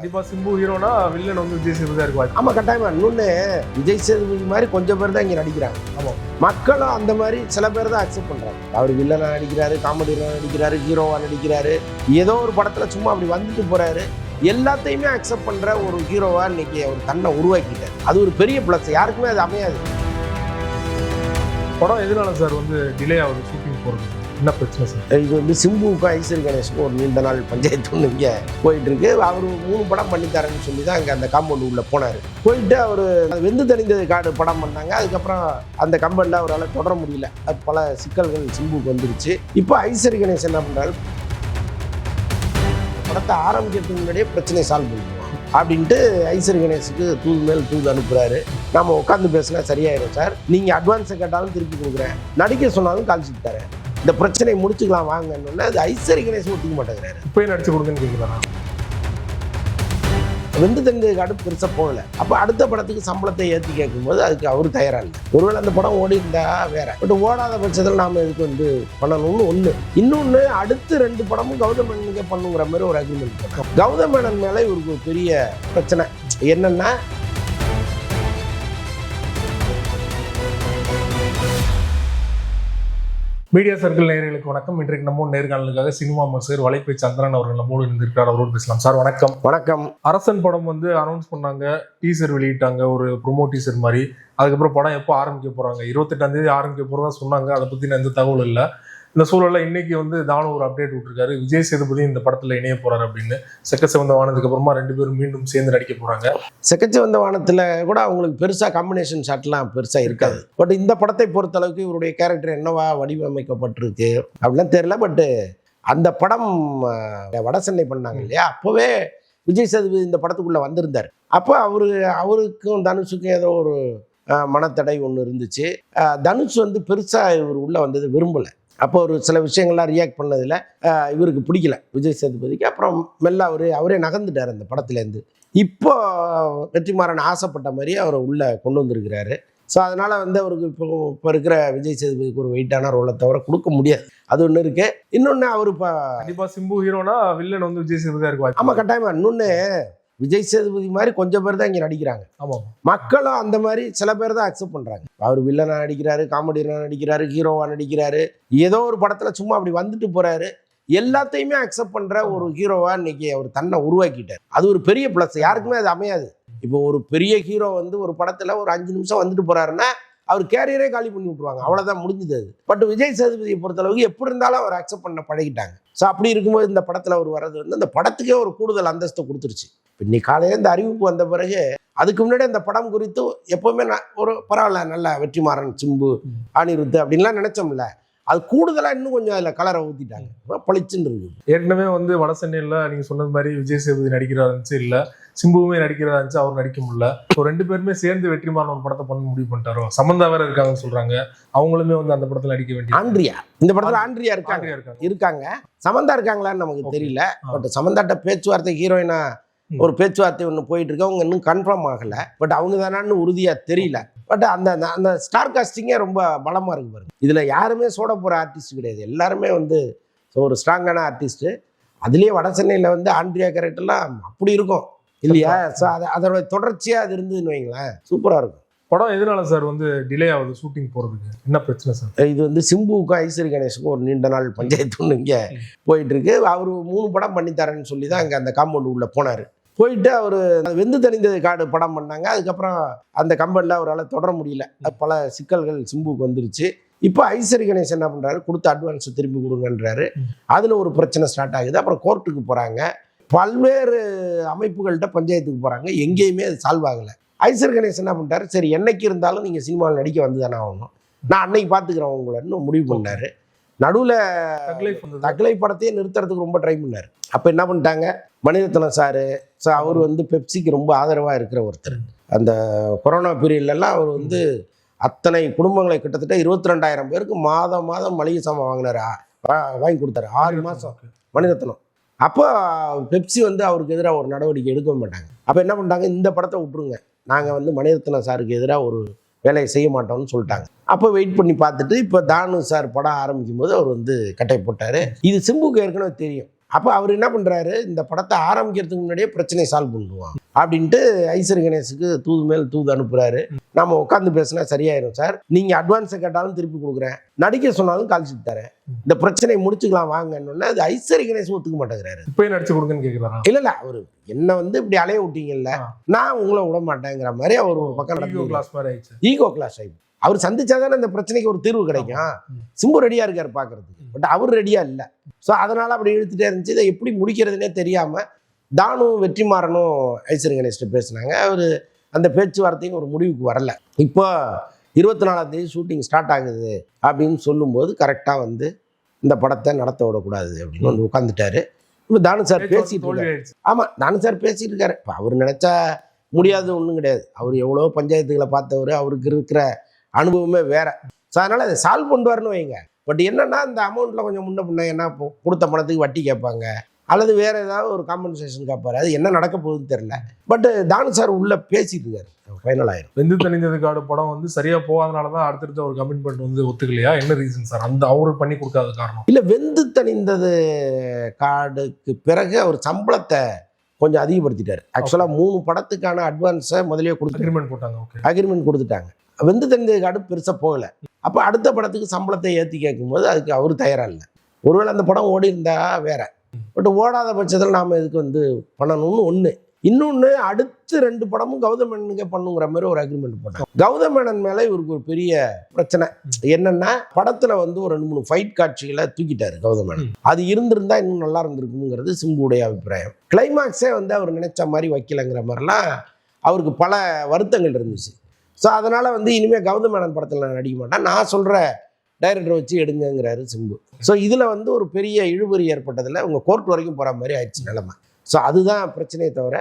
கண்டிப்பா சிம்பு ஹீரோனா வில்லன் வந்து விஜய் சேதுபதியா இருக்கு வாய்ப்பு. ஆமா கட்டாயமா. இன்னொன்னு விஜய் சேதுபதி மாதிரி கொஞ்சம் பேர் தான் இங்க நடிக்கிறாங்க. ஆமா. மக்களும் அந்த மாதிரி சில பேர் தான் அக்செப்ட் பண்றாங்க. அவர் வில்லனா நடிக்கிறாரு காமெடியா நடிக்கிறாரு ஹீரோவா நடிக்கிறாரு. ஏதோ ஒரு படத்துல சும்மா அப்படி வந்துட்டு போறாரு. எல்லாத்தையுமே அக்செப்ட் பண்ற ஒரு ஹீரோவா இன்னைக்கு அவர் தன்னை உருவாக்கிட்டார். அது ஒரு பெரிய பிளஸ் யாருக்குமே அது அமையாது. படம் எதனால சார் வந்து டிலே ஆகுது? ஷூட்டிங் போறது. என்ன பிரச்சனை சார்? இது வந்து சிம்புவுக்கும் ஐஸ்வரி கணேஷுக்கும் ஒரு நீண்ட நாள் பஞ்சாயத்து ஒன்று இங்கே போயிட்டு இருக்கு அவர் மூணு படம் பண்ணித்தரேன்னு சொல்லி தான் அங்கே அந்த காம்பவுண்ட் உள்ள போனார். போயிட்டு அவர் வெந்து தெளிந்தது காடு படம் பண்ணாங்க. அதுக்கப்புறம் அந்த கம்பெனியில் அவரால் தொடர முடியல. அது பல சிக்கல்கள் சிம்புக்கு வந்துருச்சு. இப்போ ஐஸ்வரி கணேஷ் என்ன பண்ணுறாரு படத்தை ஆரம்பிக்கிறதுக்கு முன்னாடியே பிரச்சனையை சால்வ் பண்ணுவோம் அப்படின்ட்டு ஐஸ்வரி கணேஷுக்கு தூது மேல் தூது அனுப்புகிறாரு நம்ம உட்காந்து பேசினா சரியாயிடும் சார். நீங்கள் அட்வான்ஸை கேட்டாலும் திருப்பி கொடுக்குறேன். நடிக்க சொன்னாலும் கால் தரேன். இந்த பிரச்சனையை முடிச்சுக்கலாம் வாங்கன்னு அது ஐஸ்வரி கணேஷ் ஒத்துக்க மாட்டேங்கிறாரு. இப்பயே நடிச்சு கொடுங்கன்னு கேட்குறாரா வெந்து தெரிஞ்ச காடு பெருசாக போகல. அப்போ அடுத்த படத்துக்கு சம்பளத்தை ஏற்றி கேட்கும்போது அதுக்கு அவர் தயாராக இல்லை. ஒருவேளை அந்த படம் ஓடி இருந்தா வேற. பட் ஓடாத பட்சத்தில் நாம இதுக்கு வந்து பண்ணணும்னு ஒன்று இன்னொன்று அடுத்து ரெண்டு படமும் கௌதம் மேனனுக்கே பண்ணுங்கிற மாதிரி ஒரு அக்ரிமெண்ட் பண்ணோம் கௌதம் மேனன் மேலே இவருக்கு ஒரு பெரிய பிரச்சனை. என்னன்னா மீடியா சர்க்கிள் நேயர்களுக்கு வணக்கம். இன்றைக்கு நம்ம நேர்காணலுக்காக சினிமா மசர் வலைப்பை சந்திரன் அவர்கள் நம்மோடு இருந்திருக்கிறார் அவரோடு பேசலாம். சார் வணக்கம். வணக்கம். அரசன் படம் வந்து அனௌன்ஸ் பண்ணாங்க. டீசர் வெளியிட்டாங்க. ஒரு ப்ரொமோ டீசர் மாதிரி. அதுக்கப்புறம் படம் எப்போ ஆரம்பிக்க போறாங்க? இருபத்தெட்டாம் தேதி ஆரம்பிக்க போறதா சொன்னாங்க. அதை பத்தின எந்த தகவல் இல்லை. இந்த சூழலில் இன்னைக்கு வந்து தானு ஒரு அப்டேட் விட்டுருக்காரு. விஜய் சேதுபதி இந்த படத்தில் இணைய போறாரு அப்படின்னு. செக்க சிவந்த வானதுக்கு அப்புறமா ரெண்டு பேரும் மீண்டும் சேர்ந்து நடிக்க போறாங்க. செக்கச்சி வந்த வானத்தில் கூட அவங்களுக்கு பெருசாக காம்பினேஷன் ஷாட்லாம் பெருசாக இருக்காது. பட் இந்த படத்தை பொறுத்தளவுக்கு இவருடைய கேரக்டர் என்னவா வடிவமைக்கப்பட்டிருக்கு அப்படிலாம் தெரியல. பட்டு அந்த படம் வடசென்னை வட சென்னை பண்ணாங்க இல்லையா? அப்போவே விஜய் சேதுபதி இந்த படத்துக்குள்ளே வந்திருந்தார். அப்போ அவரு அவருக்கும் தனுஷுக்கும் ஏதோ ஒரு மனத்தடை ஒன்று இருந்துச்சு. தனுஷ் வந்து பெருசாக இவர் உள்ளே வந்தது விரும்பலை. அப்போ ஒரு சில விஷயங்கள்லாம் ரியாக்ட் பண்ணதில் இவருக்கு பிடிக்கல. விஜய் சேதுபதிக்கு. அப்புறம் மெல்ல அவரு அவரே நகர்ந்துட்டார் அந்த படத்துலேருந்து. இப்போ வெற்றிமாறன் ஆசைப்பட்ட மாதிரியே அவரை உள்ளே கொண்டு வந்திருக்கிறாரு. ஸோ அதனால் வந்து அவருக்கு இப்போ இப்போ இருக்கிற விஜய் சேதுபதிக்கு ஒரு வெயிட்டான ரோலை தவிர கொடுக்க முடியாது. அது ஒன்று இருக்கு. இன்னொன்று அவர் இப்போ கண்டிப்பா சிம்பு ஹீரோனா வில்லன் வந்து விஜய் சேதுபதியா இருக்கு வாய்ப்பு ஆமாம் கட்டாயமாக இன்னொன்று விஜய் சேதுபதி மாதிரி கொஞ்சம் பேர் தான் இங்கே நடிக்கிறாங்க. ஆமா. மக்களும் அந்த மாதிரி சில பேர் தான் அக்செப்ட் பண்ணுறாங்க அவர் வில்லனா நடிக்கிறாரு காமெடியனா நடிக்கிறாரு ஹீரோவா நடிக்கிறாரு. ஏதோ ஒரு படத்தில் சும்மா அப்படி வந்துட்டு போறாரு. எல்லாத்தையுமே அக்செப்ட் பண்ணுற ஒரு ஹீரோவா இன்னைக்கு அவர் தன்னை உருவாக்கிட்டார். அது ஒரு பெரிய ப்ளஸ் யாருக்குமே அது அமையாது. இப்போ ஒரு பெரிய ஹீரோ வந்து ஒரு படத்தில் ஒரு அஞ்சு நிமிஷம் வந்துட்டு போறாருன்னா அவர் கேரியரே காலி பண்ணி விட்ருவாங்க அவ்வளோதான் முடிஞ்சுது அது. பட் விஜய் சேதுபதியை பொறுத்தளவுக்கு எப்படி இருந்தாலும் அவர் அக்செப்ட் பண்ண பழகிட்டாங்க. ஸோ அப்படி இருக்கும்போது இந்த படத்தில் அவர் வர்றது வந்து அந்த படத்துக்கே ஒரு கூடுதல் அந்தஸ்தை கொடுத்துருச்சு. இன்னைக்கு காலையில் இந்த அறிவிப்பு வந்த பிறகு அதுக்கு முன்னாடி அந்த படம் குறித்து எப்பவுமே நான் ஒரு பரவாயில்ல நல்ல வெற்றிமாறன் சிம்பு அனிருத்து அப்படின்லாம் நினைச்சோம்ல. அது கூடுதலாக இன்னும் கொஞ்சம் அதில் கலரை ஊற்றிட்டாங்க பளிச்சுன்னு இருக்குது ஏற்கனவே வந்து வட சென்னையில நீங்க சொன்னது மாதிரி விஜய் சேதுபதி நடிக்கிறதா இருந்துச்சு இல்ல சிம்புவுமே நடிக்கிறதா இருந்துச்சு அவர் நடிக்க முடியல. ஸோ ரெண்டு பேருமே சேர்ந்து வெற்றிமாறன் ஒரு படத்தை பண்ண முடிவு பண்ணிட்டாரோ? சமந்தா வேற இருக்காங்கன்னு சொல்றாங்க. அவங்களுமே வந்து அந்த படத்துல நடிக்க வேண்டிய ஆண்ட்ரியா. இந்த படத்தில் ஆண்ட்ரியா இருக்காங்க. இருக்காங்க. சமந்தா இருக்காங்களான்னு நமக்கு. தெரியல. பட் சமந்தாட்ட பேச்சுவார்த்தை ஹீரோயினா. ஒரு பேச்சுவார்த்தை ஒன்று போயிட்டு இருக்கு அவங்க இன்னும் கன்ஃபார்ம் ஆகல. பட் அவங்க தானான்னு உறுதியா தெரியல. பட் அந்த அந்த- அந்த ஸ்டார் காஸ்டிங்கே ரொம்ப பலமா இருக்கு பாருங்க. இதுல யாருமே சோட போற ஆர்டிஸ்ட் கிடையாது. எல்லாருமே வந்து ஒரு ஸ்ட்ராங்கான ஆர்டிஸ்ட் அதுலயே வட சென்னையில வந்து ஆண்ட்ரியா கேரக்டர்லாம் அப்படி இருக்கும். இல்லையா? ஸோ அது அதோட தொடர்ச்சியா அது இருந்ததுன்னு வைங்களேன். சூப்பரா இருக்கும். படம் எதனால சார் வந்து டிலே ஆகுது ஷூட்டிங் போறதுக்கு? என்ன பிரச்சனை சார்? இது வந்து சிம்புவுக்கும் ஐஸ்வரி கணேஷுக்கும் ஒரு நீண்ட நாள் பஞ்சாயத்து ஒன்று இங்கே போயிட்டு இருக்கு அவர் மூணு படம் பண்ணித்தரேன்னு சொல்லி தான் அங்கே அந்த காம்பவுண்ட் உள்ள போனார். போயிட்டு அவர் வெந்து தெளிந்தது காடு படம் பண்ணாங்க. அதுக்கப்புறம் அந்த கம்பெனியில் அவரால் தொடர முடியல. பல சிக்கல்கள் சிம்புக்கு வந்துருச்சு. இப்போ ஐஸ்வரி கணேஷ் என்ன பண்ணுறாரு கொடுத்த அட்வான்ஸ் திருப்பி கொடுங்கன்றாரு. அதில் ஒரு பிரச்சனை ஸ்டார்ட் ஆகுது. அப்புறம் கோர்ட்டுக்கு போகிறாங்க பல்வேறு அமைப்புகள்கிட்ட பஞ்சாயத்துக்கு போகிறாங்க எங்கேயுமே அது சால்வ் ஆகலை. ஐஸ்வர் கணேஷ் என்ன பண்ணிட்டாரு? சரி என்னைக்கு இருந்தாலும் நீங்கள் சினிமாவில் நடிக்க வந்து தானே ஆகணும். நான் அன்னைக்கு பார்த்துக்கிறேன் உங்களைன்னு முடிவு பண்ணாரு நடுவில் தக் லைஃப் வந்தது. தக்கலை படத்தையே நிறுத்துறதுக்கு ரொம்ப ட்ரை பண்ணார். அப்போ என்ன பண்ணிட்டாங்க? மணிரத்னம் சாரு ஸோ அவர் வந்து பெப்சிக்கு ரொம்ப ஆதரவாக இருக்கிற ஒருத்தர். அந்த கொரோனா பீரியட்லலாம் அவர் வந்து அத்தனை குடும்பங்களை கிட்டத்தட்ட இருபத்தி ரெண்டாயிரம் பேருக்கு மாதம் மாதம் மளிகை சாமான் வாங்கினாரு. வாங்கி கொடுத்தாரு. ஆறு மாதம் மணிரத்னம் அப்போ பெப்சி வந்து அவருக்கு எதிராக ஒரு நடவடிக்கை எடுக்க மாட்டாங்க. அப்போ என்ன பண்ணிட்டாங்க? இந்த படத்தை விட்டுருங்க. நாங்கள் வந்து மணிரத்னம் சாருக்கு எதிராக ஒரு வேலையை செய்ய மாட்டோம்னு சொல்லிட்டாங்க. அப்போ வெயிட் பண்ணி பார்த்துட்டு இப்போ தானு சார் படம் ஆரம்பிக்கும் போது அவர் வந்து கட்டை போட்டார். இது சிம்புக்கு ஏற்கனவே தெரியும். அப்போ அவர் என்ன பண்ணுறாரு இந்த படத்தை ஆரம்பிக்கிறதுக்கு முன்னாடியே பிரச்சனையை சால்வ் பண்ணுவாங்க அப்படின்ட்டு ஐசர் கணேஷுக்கு தூது மேல் தூது அனுப்புறாரு. நம்ம உட்காந்து பேசினா சரியாயிரும் சார். நீங்கள் அட்வான்ஸை கேட்டாலும் திருப்பி கொடுக்குறேன். நடிக்க சொன்னாலும் கால் ஷீட் தரேன். இந்த பிரச்சனையை முடிச்சுக்கலாம் வாங்கன்னு அது ஐசரி கணேஷ் ஒத்துக்க மாட்டேங்கிறாரு. இப்பயே நடிச்சு கொடுங்கன்னு கேக்குறாரா? இல்ல இல்ல அவரு என்ன வந்து இப்படி அலைய விட்டீங்கல்ல. நான் உங்களை விட மாட்டேங்கிற மாதிரி அவர் ஒரு பக்கம் ஈகோ கிளாஸ் மாதிரி ஆயிடுச்சு. ஈகோ கிளாஸ் ஆகி அவர் சந்திச்சாதானே இந்த பிரச்சனைக்கு ஒரு தீர்வு கிடைக்கும். சிம்பு ரெடியா இருக்காரு பாக்குறதுக்கு. பட் அவர் ரெடியா இல்ல. ஸோ அதனால அப்படி இழுத்துட்டே இருந்துச்சு. இதை எப்படி முடிக்கிறதுனே தெரியாம தானும் வெற்றிமாறனும் ஐஸ்வரி கணேஷ்ட பேசினாங்க. அவர் அந்த பேச்சுவார்த்தையும் ஒரு முடிவுக்கு வரல. இப்போ இருபத்தி நாலாம் தேதி ஷூட்டிங் ஸ்டார்ட் ஆகுது அப்படின்னு சொல்லும்போது கரெக்டாக வந்து இந்த படத்தை நடத்த விடக்கூடாது அப்படின்னு வந்து உட்காந்துட்டாரு இப்போ தானு சார் பேசிட்டு தோல்வி இருக்காரு. ஆயிடுச்சு. ஆமா நானும் சார் பேசிட்டு இருக்காரு. இப்போ அவர் நினைச்சா முடியாது ஒன்றும் கிடையாது. அவர் எவ்வளோ பஞ்சாயத்துகளை பார்த்தவர் அவருக்கு இருக்கிற அனுபவமே வேற. ஸோ அதனால அதை சால்வ் பண்ணுவாருன்னு வைங்க. பட் என்னன்னா இந்த அமௌண்ட்ல கொஞ்சம் முன்ன பின்ன என்ன கொடுத்த பணத்துக்கு வட்டி கேட்பாங்க. அல்லது வேற ஏதாவது ஒரு காம்பன்சேஷன் கேட்பாரு அது என்ன நடக்க போகுதுன்னு தெரியல. பட் தானு சார் உள்ள பேசிட்டு இருக்காரு. ஃபைனல் ஆயிரும். வெந்து தணிந்ததுக்காடு படம் வந்து சரியா போகாதனாலதான் அடுத்தடுத்த ஒரு கமிட்மெண்ட் வந்து ஒத்துக்கலையா? என்ன ரீசன் சார் அந்த அவரு பண்ணி கொடுக்காத காரணம். இல்ல வெந்து தணிந்தது கார்டுக்கு பிறகு அவர் சம்பளத்தை கொஞ்சம் அதிகப்படுத்திட்டாரு. ஆக்சுவலா மூணு படத்துக்கான அட்வான்ஸை முதல்லயே கொடுத்து அக்ரிமெண்ட் போட்டாங்க ஓகே அக்ரிமெண்ட் கொடுத்துட்டாங்க. வெந்து தெரிஞ்ச கார்டு பெருசாக போகல. அப்போ அடுத்த படத்துக்கு சம்பளத்தை ஏற்றி கேட்கும்போது அதுக்கு அவர் தயாராக இல்லை. ஒருவேளை அந்த படம் ஓடி இருந்தா வேற. பட் ஓடாத பட்சத்தில் நாம் இதுக்கு வந்து பண்ணணும்னு ஒன்று இன்னொன்று அடுத்து ரெண்டு படமும் கௌதம் மேனனுக்கே பண்ணுங்கிற மாதிரி ஒரு அக்ரிமெண்ட் போட்டாங்க. கௌதம் மேனன் மேலே இவருக்கு ஒரு பெரிய பிரச்சனை. என்னன்னா படத்தில் வந்து ஒரு ரெண்டு மூணு ஃபைட் காட்சிகளை தூக்கிட்டாரு கௌதம் மேனன் அது இருந்திருந்தா இன்னும் நல்லா இருந்திருக்குங்கிறது சிம்புடைய அபிப்பிராயம். கிளைமாக்ஸே வந்து அவர் நினைச்ச மாதிரி வைக்கலைங்கிற மாதிரிலாம் அவருக்கு பல வருத்தங்கள் இருந்துச்சு. ஸோ அதனால் வந்து இனிமேல் கௌதம் மேனன் படத்தில் நான் நடிக்க மாட்டேன். நான் சொல்கிற டைரக்டரை வச்சு எடுங்கங்கிறாரு சிம்பு. ஸோ இதில் வந்து ஒரு பெரிய இழுபறி ஏற்பட்டதில் உங்கள் கோர்ட் வரைக்கும் போகிற மாதிரி ஆயிடுச்சு நிலமை. ஸோ அதுதான் பிரச்சனையை தவிர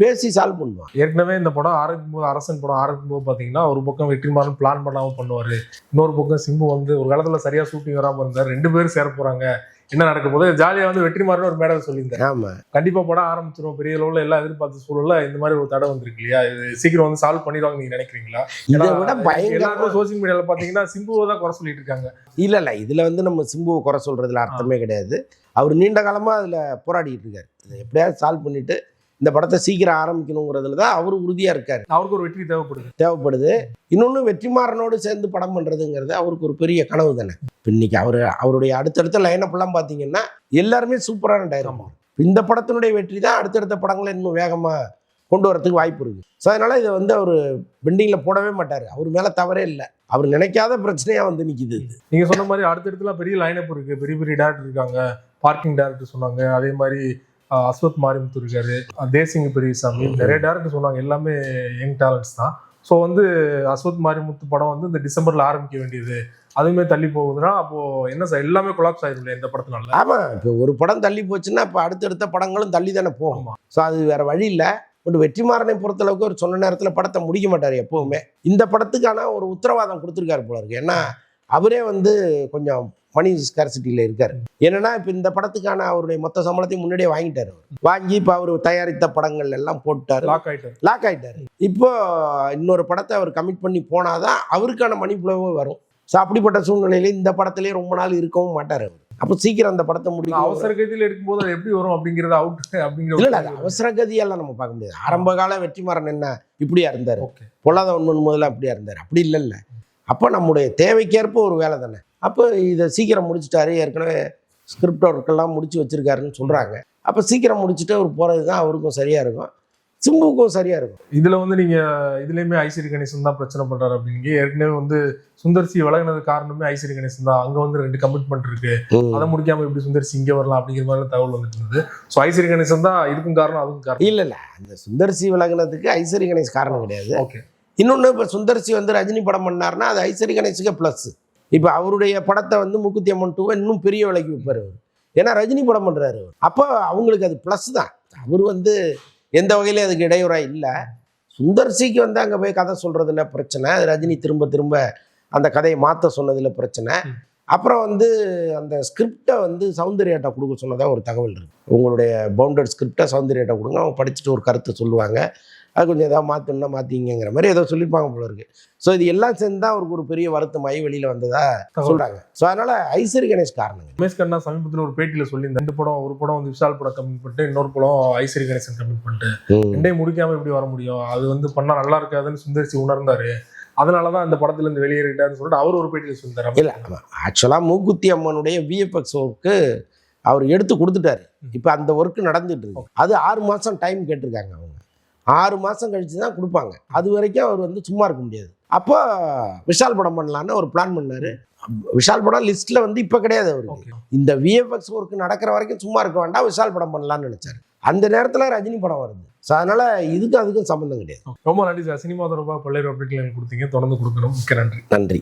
பேசி சால்வ் பண்ணுவான் ஏற்கனவே இந்த படம் ஆரம்பிக்கும் போது அரசன் படம் ஆரம்பிக்கும் போது பாத்தீங்கன்னா ஒரு பக்கம் வெற்றிமாறன் பிளான் பண்ணாம பண்ணுவாரு. இன்னொரு பக்கம் சிம்பு வந்து ஒரு காலத்துல சரியா ஷூட்டிங் வராம இருந்தார். ரெண்டு பேரும் சேர போறாங்க. என்ன நடக்க போது ஜாலியா வந்து வெற்றிமாறன் ஒரு மேடல் சொல்லியிருந்தாரு. ஆமாம் கண்டிப்பா படம் ஆரம்பிச்சிரும். பெரிய அளவுல எல்லாம் எதிர்பார்த்த சூழல்ல இந்த மாதிரி ஒரு தடை வந்திருக்கு இல்லையா? இது சீக்கிரம் வந்து சால்வ் பண்ணிடுவாங்க நீங்க நினைக்கிறீங்களா? இதை விட ஏன்னா, பயங்கர எல்லாருமே சோசியல் மீடியால பாத்தீங்கன்னா சிம்புவை தான் குறை சொல்லிட்டு இருக்காங்க. இல்லை இல்லை. இதில் வந்து நம்ம சிம்புவை குறை சொல்கிறதுல அர்த்தமே கிடையாது. அவர் நீண்ட காலமாக அதில் போராடிட்டு இருக்காரு. இதை எப்படியாவது சால்வ் பண்ணிட்டு இந்த படத்தை சீக்கிரம் ஆரம்பிக்கணுங்கிறதுல தான் அவர் உறுதியாக இருக்கார். அவருக்கு ஒரு வெற்றி தேவைப்படுது. தேவைப்படுது. இன்னொன்று வெற்றிமாறனோடு சேர்ந்து படம் பண்ணுறதுங்கிறது அவருக்கு ஒரு பெரிய கனவு தானே. இப்ப இன்னைக்கு அவர் அவருடைய அடுத்தடுத்த லைனப்லாம் பார்த்தீங்கன்னா எல்லாருமே சூப்பரான டைரம் இந்த படத்தினுடைய வெற்றி தான் அடுத்தடுத்த படங்களை இன்னும் வேகமாக கொண்டு வரதுக்கு வாய்ப்பு இருக்கு. ஸோ அதனால இதை வந்து அவர் பெண்டிங்கில் போடவே மாட்டார். அவர் மேலே தவறே இல்லை. அவர் நினைக்காத பிரச்சனையாக வந்து நிற்கிது இது. நீங்க சொன்ன மாதிரி அடுத்தடுத்துல பெரிய லைனப் இருக்கு. பெரிய பெரிய டேரக்டர் இருக்காங்க. பார்க்கிங் டேரக்டர் சொன்னாங்க. அதே மாதிரி அஸ்வத் மாரிமுத்து இருக்காரு தேசிங்க பெரியசாமி நிறைய டேரக்டர் சொன்னாங்க. எல்லாமே யங் டேலண்ட்ஸ் தான். ஸோ வந்து அஸ்வத் மாரிமுத்து படம் வந்து இந்த டிசம்பர்ல ஆரம்பிக்க வேண்டியது. அதுவுமே தள்ளி போகுதுன்னா அப்போ என்ன சார் எல்லாமே கொலாப்ஸ் ஆயிரும் இந்த படத்தினால? ஆமாம் இப்போ ஒரு படம் தள்ளி போச்சுன்னா இப்போ அடுத்தடுத்த படங்களும் தள்ளி தானே போகும். ஆமா. ஸோ அது வேற வழி இல்லை. பட் வெற்றிமாறனை பொறுத்தளவுக்கு அவர் சொன்ன நேரத்தில் படத்தை முடிக்க மாட்டார் எப்பவுமே. இந்த படத்துக்கான ஒரு உத்தரவாதம் கொடுத்துருக்காரு போல இருக்கு. ஏன்னா அவரே வந்து கொஞ்சம் மணி ஸ்கார்சிட்டியில் இருக்காரு. என்னன்னா இப்போ இந்த படத்துக்கான அவருடைய மொத்த சம்பளத்தையும் முன்னாடியே வாங்கிட்டாரு அவர். வாங்கி இப்போ அவர் தயாரித்த படங்கள் எல்லாம் போட்டாரு. லாக் ஆயிட்டாரு. லாக் ஆயிட்டாரு. இப்போ இன்னொரு படத்தை அவர் கமிட் பண்ணி போனாதான் அவருக்கான மணி ஃப்ளோவும் வரும். ஸோ அப்படிப்பட்ட சூழ்நிலையில இந்த படத்திலேயே ரொம்ப நாள் இருக்கவும் மாட்டார் அவர். அப்போ சீக்கிரம் அந்த படத்தை முடிக்க அவசர கதியில் எடுக்கும்போது அது எப்படி வரும் அப்படிங்கறது அவுட் அப்படிங்கிற இல்ல இல்ல அது அவசர கதியெல்லாம் நம்ம பார்க்க முடியாது. ஆரம்ப கால வெற்றிமாறன் என்ன இப்படியா இருந்தாரு? பொல்லாத ஒன்று முதல்ல அப்படியா இருந்தார்? அப்படி இல்லைல்ல. அப்போ நம்முடைய தேவைக்கேற்ப ஒரு வேலை தானே. அப்போ இதை சீக்கிரம் முடிச்சிட்டாரு. ஏற்கனவே ஸ்கிரிப்ட் ஒர்க்கெல்லாம் முடிச்சு வச்சிருக்காருன்னு சொல்றாங்க. அப்போ சீக்கிரம் முடிச்சுட்டு அவர் போறது தான் அவருக்கும் சரியா இருக்கும். சிம்புக்கும் சரியா இருக்கும். இதுல வந்து நீங்க இதுலயுமே ஐஸ்வரி கணேசன் தான் பிரச்சனை பண்றாரு அப்படிங்க ஏற்கனவே வந்து சுந்தர்சி விலகினது காரணமே ஐஸ்வரி கணேசன் தான். அங்க வந்து ரெண்டு கமிட்மெண்ட் இருக்கு. அதை முடிக்காம எப்படி சுந்தர்சி இங்க வரலாம் அப்படிங்கிற மாதிரி தகவல் வந்துட்டு இருந்தது. ஸோ ஐஸ்வரி கணேசன் தான் இதுக்கும் காரணம் அதுக்கும் காரணம். இல்ல இல்ல. அந்த சுந்தர்சி விலகினதுக்கு ஐஸ்வரி கணேஷ் காரணம் கிடையாது. ஓகே இன்னொன்று இப்போ சுந்தர்சி வந்து ரஜினி படம் பண்ணார்னா அது ஐஸ்வரி கணேசுக்கு ப்ளஸ் இப்போ அவருடைய படத்தை வந்து முக்குத்தி அம்மன் டூவை இன்னும் பெரிய விலைக்கு விற்பார் அவர். ஏன்னா ரஜினி படம் பண்ணுறாரு அவர். அப்போ அவங்களுக்கு அது ப்ளஸ் தான். அவர் வந்து எந்த வகையிலும் அதுக்கு இடையூறாக இல்லை. சுந்தர்சிக்கு வந்து அங்கே போய் கதை சொல்கிறதுல பிரச்சனை. ரஜினி திரும்ப திரும்ப அந்த கதையை மாற்ற சொன்னதில் பிரச்சனை. அப்புறம் வந்து அந்த ஸ்கிரிப்டை வந்து சௌந்தர்யாட்ட கொடுக்க சொன்னதாக ஒரு தகவல் இருக்குது உங்களுடைய பவுண்டட் ஸ்கிரிப்டை சௌந்தர்யாட்ட கொடுங்க. அவங்க படிச்சுட்டு ஒரு கருத்தை சொல்லுவாங்க. அது கொஞ்சம் ஏதாவது மாற்றணும்னா மாற்றிங்கிற மாதிரி ஏதோ சொல்லியிருப்பாங்க போல இருக்கு. ஸோ இது எல்லாம் சேர்ந்து தான் அவருக்கு ஒரு பெரிய வருத்தமாகி வெளியில் வந்ததா சொல்கிறாங்க ஸோ அதனால் ஐஸ்வரி கணேஷ் காரணங்க. ரமேஷ் கண்ணா சமீபத்தில் ஒரு பேட்டியில சொல்லி ரெண்டு படம் ஒரு படம் வந்து விஷால் படம் கமிட் பண்ணிட்டு இன்னொரு படம் ஐஸ்வரி கணேசன் கமிட் பண்ணிட்டு. ரெண்டையும் முடிக்காம எப்படி வர முடியும்? அது வந்து பண்ணா நல்லா இருக்காதுன்னு சுந்தரிசி உணர்ந்தாரு. அதனாலதான் அந்த படத்துல இருந்து வெளியேறிட்டாருன்னு சொல்லிட்டு அவர் ஒரு பேட்டியில சொல்லிட்டாரு இல்லை ஆக்சுவலாக மூக்குத்தி அம்மனுடைய விஎஃப்எக்ஸ் ஒர்க்கு அவர் எடுத்து கொடுத்துட்டாரு. இப்போ அந்த ஒர்க் நடந்துட்டு இருக்கு. அது ஆறு மாதம் டைம் கேட்டிருக்காங்க அவங்க. ஆறு மாதம் கழிச்சு தான் கொடுப்பாங்க. அது வரைக்கும் அவர் வந்து சும்மா இருக்க முடியாது. அப்போ விஷால் படம் பண்ணலான்னு ஒரு பிளான் பண்ணாரு. விஷால் படம் லிஸ்ட்டில் வந்து இப்போ கிடையாது அவருக்கு ஓகே இந்த விஎஃப்எக்ஸ் ஒர்க் நடக்கிற வரைக்கும் சும்மா இருக்க வேண்டாம் விஷால் படம் பண்ணலாம்னு நினைச்சாரு. அந்த நேரத்தில் ரஜினி படம் வருது. ஸோ அதனால இதுக்கும் அதுக்கும் சம்மந்தம் கிடையாது. ரொம்ப நன்றி சார். சினிமா தொடர்பாக பல்வேறு அப்டேட்கள் கொடுத்தீங்க. தொடர்ந்து கொடுக்கணும். மிக்க நன்றி. நன்றி.